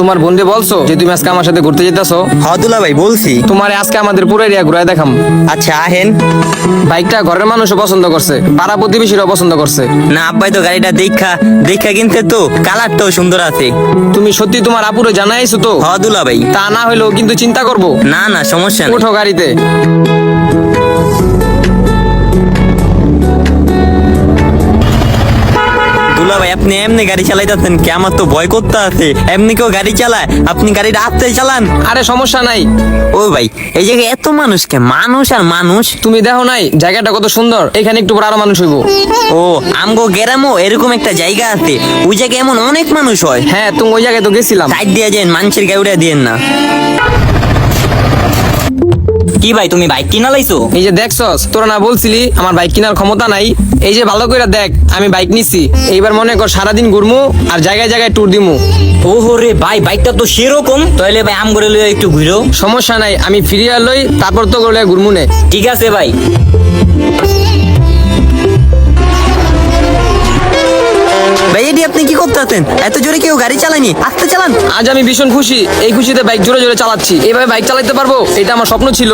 তোমার বন্ধু বলছো যে তুমি আজকে আমার সাথে ঘুরতে যেতেছো? হ দুলা ভাই বলছি। তোমার আজকে আমাদের পুরো এরিয়া ঘুরায় দেখাম। আচ্ছা আহেন। বাইকটা ঘরের মানুষও পছন্দ করছে পাড়া প্রতিবেশীরাও পছন্দ করছে। না আব্বাই তো গাড়িটা দেখা দেখা কিনতে তো কালারটাও সুন্দর আছে। তুমি সত্যি তোমার আপুরে জানাইছো তো? হ দুলা ভাই তা না হইলেও কিন্তু চিন্তা করব। না না সমস্যা নেই। উঠো গাড়িতে। দুলা ভাই আপনি এমনি গাড়ি চালাইতেছেন কি? আমার তো ভয় করতে আছে। এমনি কেউ গাড়ি চালায় আপনি গাড়িটা আস্তে চালান। আরে সমস্যা নাই। ও ভাই এই জায়গায় এত মানুষকে মানুষ আর মানুষ? তুমি দেখো নাই জায়গাটা কত সুন্দর। এখানে একটু পর আরও মানুষ হইব। ও আমগো গেরামও এরকম একটা জায়গা আছে। ওই জায়গায় এমন অনেক মানুষ হয়। হ্যাঁ তুমি ওই জায়গায় তো গেছিলাম। সাইড দিয়ে যান মানুষের গাড়ি উড়ে দিয়েন না। কি ভাই তুমি বাইক কিনা লাইছো? এই যে দেখছস তোরা না বলছিলি আমার বাইক কেনার ক্ষমতা নাই? এই যে ভালো করে দেখ আমি বাইক নিছি। এইবার মনে কর সারাদিন ঘুরমু আর জায়গায় জায়গায় ট্যুর দিমু। ওহো রে ভাই বাইকটা তো সেরকম। তাহলে ভাই আম করে লইয়া একটু ঘুরো। সমস্যা নাই আমি ফিরিয়া লই তারপর তো করলে ঘুরমু নে। ঠিক আছে ভাই। আপনি কি করতেছেন এত জোরে কেউ গাড়ি চালায়নি। আস্তে চালান। আজ আমি ভীষণ খুশি। এই খুশিতে বাইক জোরে জোরে চালাচ্ছি। এইভাবে বাইক চালাতে পারব? এটা আমার স্বপ্ন ছিল।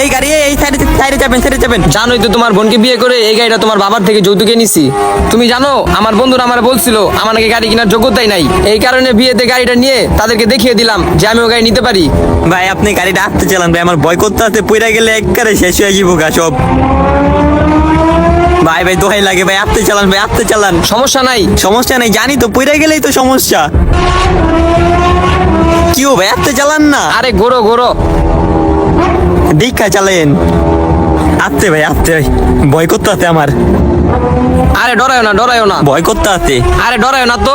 এই গাড়ি এই সাইডে সাইডে যাবেন সাইডে যাবেন। জানোই তো তোমার বোনকে বিয়ে করে এই গাড়িটা তোমার বাবার থেকে যৌতুকে নিছি। তুমি জানো আমার বন্ধুরা আমার বলছিল আমার নাকি গাড়ি কেনার যোগ্যতাই নাই। এই কারণে বিয়েতে গাড়িটা নিয়ে তাদেরকে দেখিয়ে দিলাম যে আমি ও গাড়ি নিতে পারি। ভাই আপনি গাড়িটা আস্তে চালান ভাই। আমার ভয় করতে আছে পইরা গেলে একবারে শেষ হয়ে যাব গা সব। ভাই ভাই দোহাই লাগে ভাই আস্তে চালান ভাই আস্তে চালান। সমস্যা নাই। সমস্যা নেই জানি তো পইরা গেলেই তো সমস্যা। কি ভাই আস্তে চালান না। আরে গোরো গোরো দীক্ষা চালেন। আস্তে ভাই আস্তে ভাই ভয় করতে আছে আমার। আরে ডরায়ও না ডরায়ও না। ভয় করতে আছে। আরে ডরায়ও না তো।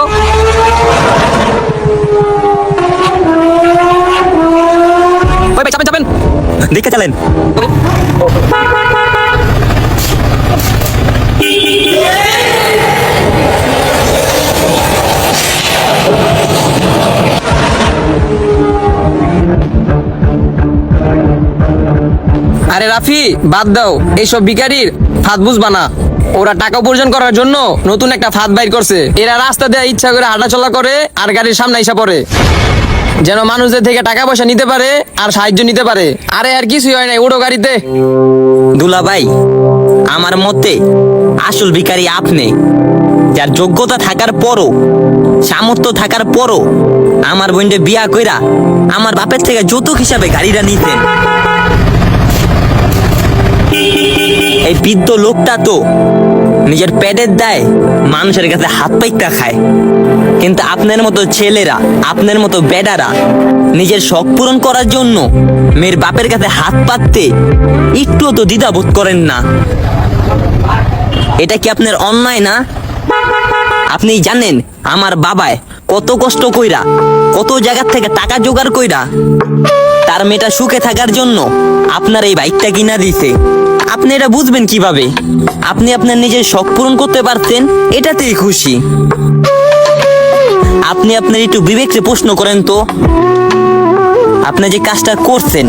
ওই ভাই চাপেন চাপেন। দীক্ষা চালেন। আরে রাফি, বাদ দাও। এইসব বিকারির ফাঁদ বুঝবা না। ওরা টাকা উপার্জন করার জন্য নতুন একটা ফাঁদ বাইর করছে। এরা রাস্তা দেওয়া ইচ্ছা করে হাঁটাচলা করে আর গাড়ির সামনে এসে পড়ে। যেন মানুষদের থেকে টাকা পয়সা নিতে পারে আর সাহায্য নিতে পারে। আরে আর কিছুই হয় নাই, উড়ো গাড়িতে। দুলা ভাই, আমার মতে আসল ভিখারি আপনি। যার যোগ্যতা থাকার পরও, সামর্থ্য থাকার পরও, আমার বোনকে বিয়া কইরা আমার বাপের থেকে যৌতুক হিসাবে গাড়িটা নিতেন। বৃদ্ধ লোকটা তো নিজের পেটের দায় মানুষের কাছে হাত পাইতা খায়। কিন্তু আপনার মতো ছেলেরা, আপনার মতো বেডারা নিজের শখ পূরণ করার জন্য মেয়ের বাপের কাছে হাত পাততে একটুও তো দ্বিধাবোধ করেন না। এটা কি আপনার অন্যায় না? আপনি জানেন, আমার বাবায় কত কষ্ট কইরা, কত জায়গা থেকে টাকা জোগাড় কইরা তার মেয়েটা সুখে থাকার জন্য আপনার এই বাইকটা কিনা দিছে। আপনি এটা বুঝবেন কীভাবে? আপনি আপনার নিজের শখ পূরণ করতে পারতেন, এটাতেই খুশি। আপনি আপনার একটু বিবেককে প্রশ্ন করেন তো, আপনি যে কাজটা করছেন,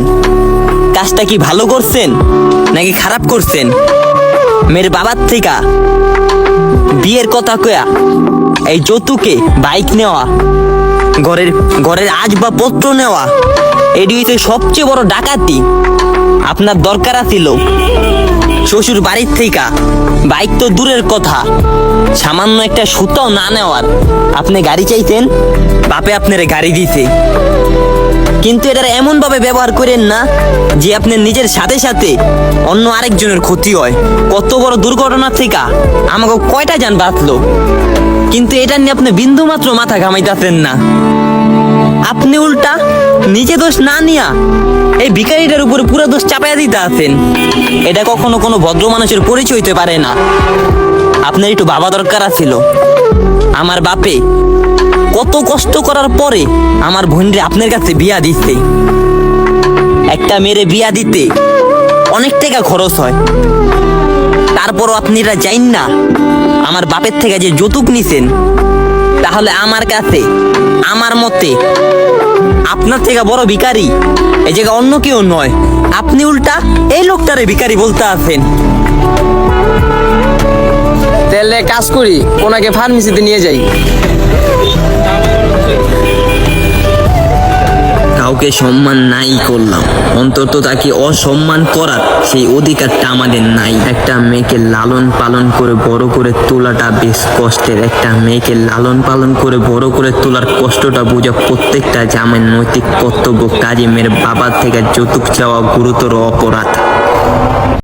কাজটা কি ভালো করছেন নাকি খারাপ করছেন? মেয়ের বাবার থেকে। বিয়ের কথা কয়া, এই যৌতুকে বাইক নেওয়া, ঘরের ঘরের আসবাবপত্র নেওয়া, এটি হইতে সবচেয়ে বড় ডাকাতি। আপনার দরকার আছিল শ্বশুর বাড়ির থেকে। বাইক তো দূরের কথা, সামান্য একটা সুতাও না নেওয়ার। আপনি গাড়ি চাইতেন, বাপে আপনার গাড়ি দিতে কিন্তু এটার এমন ভাবে ব্যবহার করেন না যে আপনার নিজের সাথে সাথে অন্য আরেকজনের ক্ষতি হয়। কত বড় দুর্ঘটনা থেকে আমাকে কয়টা যান বাঁচলো। কিন্তু এটা নিয়ে আপনি বিন্দু মাত্র মাথা ঘামাইতেছেন না। আপনি উল্টা নিজে দোষ না নিয়া এই ভিখারিটার উপরে পুরো দোষ চাপাইয়া দিতে আছেন এটা কখনো কোনো ভদ্র মানুষের পরিচয় হইতে পারে না। আপনার একটু বাবা দরকার ছিল আমার বাপে কত কষ্ট করার পরে আমার বোনরে আপনার কাছে বিয়া দিচ্ছে। একটা মেয়েরে বিয়া দিতে অনেক টাকা খরচ হয়। তারপরও আপনি এটা জাইন না, আমার বাপের থেকে যে যৌতুক নিছেন, তাহলে আমার কাছে, আমার মতে আপনার থেকে বড় ভিখারি এই জায়গা অন্য কেউ নয়। আপনি উল্টা এই লোকটারে ভিখারি বলতে আছেন। তাহলে কাজ করি, ওনাকে ফার্মেসিতে নিয়ে যাই। কাউকে সম্মান নাই করলাম। অন্তত তাকে অসম্মান করার সেই অধিকারটা আমাদের নাই। একটা মেয়েকে লালন পালন করে বড় করে তোলাটা বেশ কষ্টের। একটা মেয়েকে লালন পালন করে বড় করে তোলার কষ্টটা বোঝা প্রত্যেকটা জামের নৈতিক কর্তব্য কাজে মেয়ের বাবার থেকে যৌতুক চাওয়া গুরুতর অপরাধ।